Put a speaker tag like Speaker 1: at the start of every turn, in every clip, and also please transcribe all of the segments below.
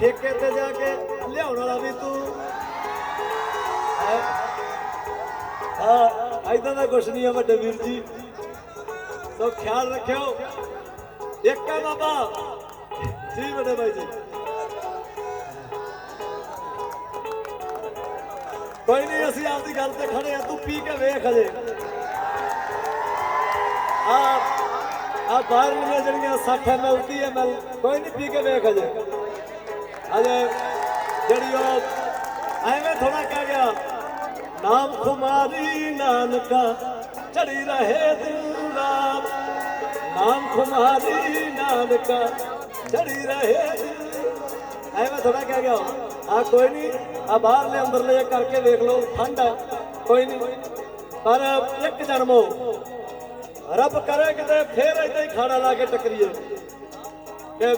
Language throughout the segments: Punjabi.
Speaker 1: ਠੇਕੇ ਤੇ ਜਾ ਕੇ ਲਿਆਉਣ ਵਾਲਾ ਵੀ ਤੂੰ। ਹਾਂ ਐਦਾਂ ਦਾ ਕੁਛ ਨਹੀਂ ਹੈ ਵੱਡੇ ਵੀਰ ਜੀ। ਸੋ ਖਿਆਲ ਰੱਖਿਓ। ਇੱਕ ਹੈ ਬਾਬਾ, ਜੀ ਵੱਡੇ ਭਾਈ ਜੀ। ਕੋਈ ਨਹੀਂ, ਅਸੀਂ ਆਪਦੀ ਗੱਲ ਤੇ ਖੜੇ ਆ, ਤੂੰ ਪੀ ਕੇ ਵੇਖ ਹਜੇ ਆ ਆ ਬਾਹਰ ਦੀਆਂ ਜਿਹੜੀਆਂ 60 ml 30 ml, ਕੋਈ ਨਹੀਂ, ਪੀ ਕੇ ਵੇਖ ਹਜੇ ਅਜੇ ਜਿਹੜੀ ਉਹ ਐਵੇਂ ਥੋੜਾ ਕਹਿ ਗਿਆ, ਨਾਮ ਖੁਮਾਰੀ ਨਾਨਕਾ, ਚੜੀ ਰਹੇ ਦਿਨ ਰਾਤ ਨਾਮ ਖੁਮਾਰੀ ਨਾਨਕਾ, ਚੜੀ ਰਹੇ ਦਿਨ ਐਵੇਂ ਥੋੜਾ ਕਹਿ ਗਿਆ। ਆ ਕੋਈ ਨਹੀਂ ਆ ਬਾਹਰਲੇ ਅੰਦਰਲੇ ਕਰਕੇ ਦੇਖ ਲਓ, ਠੰਡ ਆ, ਕੋਈ ਨਹੀਂ। ਪਰ ਇੱਕ ਜਨਮੋ, ਰੱਬ ਕਰੇ ਕਿਤੇ ਫੇਰ ਏਦਾਂ ਹੀ ਖਾਣਾ ਲਾ ਕੇ ਟੱਕਰੀਏ। ਕਿ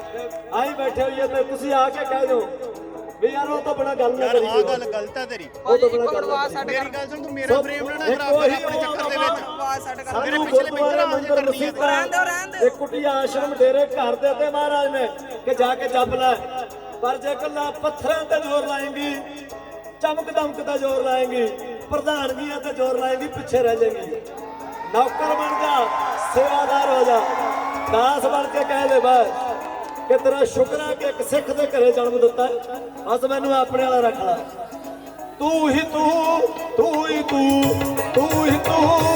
Speaker 1: ਆਈ ਬੈਠੇ ਹੋਈਏ ਤੇ ਤੁਸੀਂ ਆ ਕੇ ਕਹਿ ਦਿਓ ਵੀ ਯਾਰ ਉਹ ਤਾਂ ਬੜਾ ਗੱਲ ਨਾ
Speaker 2: ਯਾਰ ਆਹ ਗੱਲ ਗਲਤ ਹੈ ਤੇਰੀ।
Speaker 1: ਉਹ ਤਾਂ ਬੜਾ
Speaker 3: ਇੱਕ
Speaker 1: ਗੱਲ
Speaker 3: ਬਣਵਾ ਸਾਡੇ
Speaker 2: ਮੇਰੀ ਗੱਲ ਸੁਣ ਤੂੰ ਮੇਰਾ ਫਰੇਮ ਨਾ
Speaker 1: ਇੱਕ
Speaker 2: ਖਰਾਬ ਕਰ ਆਪਣੇ ਚੱਕਰ ਦੇ ਵਿੱਚ।
Speaker 3: ਆਵਾਜ਼ ਸਾਡੇ ਘਰ
Speaker 2: ਮੇਰੇ ਪਿਛਲੇ ਪਿੰਜਰਾ
Speaker 1: ਮੰਦਰ। ਮਸੀਤਾਂ
Speaker 3: ਰਹਿਣ ਦਿਓ, ਰਹਿਣ ਦਿਓ।
Speaker 1: ਇਹ ਕੁਟੀਆ ਆਸ਼ਰਮ ਡੇਰੇ ਘਰ ਦੇ ਤੇ ਮਹਾਰਾਜ ਨੇ ਕਿ ਜਾ ਕੇ ਜਪ ਲੈ। ਪਰ ਜੇ ਕੱਲਾ ਪੱਥਰਾਂ ਤੇ ਜ਼ੋਰ ਲਾਏਂਗੀ ਚਮਕ ਦਮਕ ਤੇ ਜ਼ੋਰ ਲਾਏਂਗੀ ਪ੍ਰਧਾਨਗੀਆਂ ਤੇ ਜ਼ੋਰ ਲਾਏਂਗੀ ਪਿੱਛੇ ਰਹਿ ਜਾਏਗੀ। ਨੌਕਰ ਬਣ ਜਾ ਸੇਵਾਦਾਰ ਹੋ ਜਾ। ਦਾਸ ਬਣ ਕੇ ਕਹਿ ਦੇ ਬਸ। ਕਿ ਤੇਰਾ ਸ਼ੁਕਰ ਹੈ ਕਿ ਇੱਕ ਸਿੱਖ ਦੇ ਘਰੇ ਜਨਮ ਦਿੱਤਾ। ਬਸ ਮੈਨੂੰ ਆਪਣੇ ਵਾਲਾ ਰੱਖ ਲੈ। ਤੂੰ ਹੀ ਤੂੰ ਤੂੰ ਹੀ ਤੂੰ ਤੂੰ ਹੀ ਤੂੰ।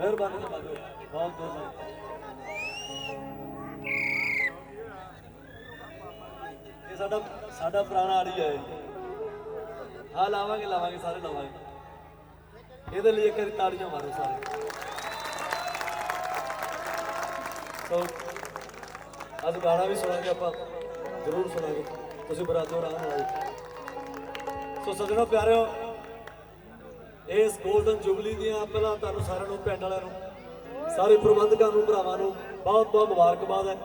Speaker 1: ਮਿਹਰਬਾਨੀ। ਬਹੁਤ ਬਹੁਤ ਇਹ ਸਾਡਾ ਸਾਡਾ ਪੁਰਾਣਾ ਆੜੀ ਹੈ ਹਾਂ, ਲਾਵਾਂਗੇ ਲਾਵਾਂਗੇ, ਸਾਰੇ ਲਾਵਾਂਗੇ। ਇਹਦੇ ਲਈ ਇੱਕ ਵਾਰੀ ਤਾੜੀਆਂ ਮਾਰੋ ਸਾਰੇ। ਸੋ ਅੱਜ ਗਾਣਾ ਵੀ ਸੁਣਾਂਗੇ ਆਪਾਂ। ਜ਼ਰੂਰ ਸੁਣਾਂਗੇ। ਤੁਸੀਂ ਬਰਾਦੋ ਆਰਾਮ ਨਾਲ ਆਓ। ਸੋ ਸਜਣੋ, ਪਿਆਰਿਓ ਇਸ 골ਡਨ ਜੁਬਲੀ ਦੀਆਂ ਪਹਿਲਾਂ ਤੁਹਾਨੂੰ ਸਾਰਿਆਂ ਨੂੰ, ਪਿੰਡ ਵਾਲਿਆਂ ਨੂੰ, ਸਾਰੇ ਪ੍ਰਬੰਧਕਾਂ ਨੂੰ, ਭਰਾਵਾਂ ਨੂੰ ਬਹੁਤ ਬਹੁਤ ਮੁਬਾਰਕਬਾਦ ਹੈ।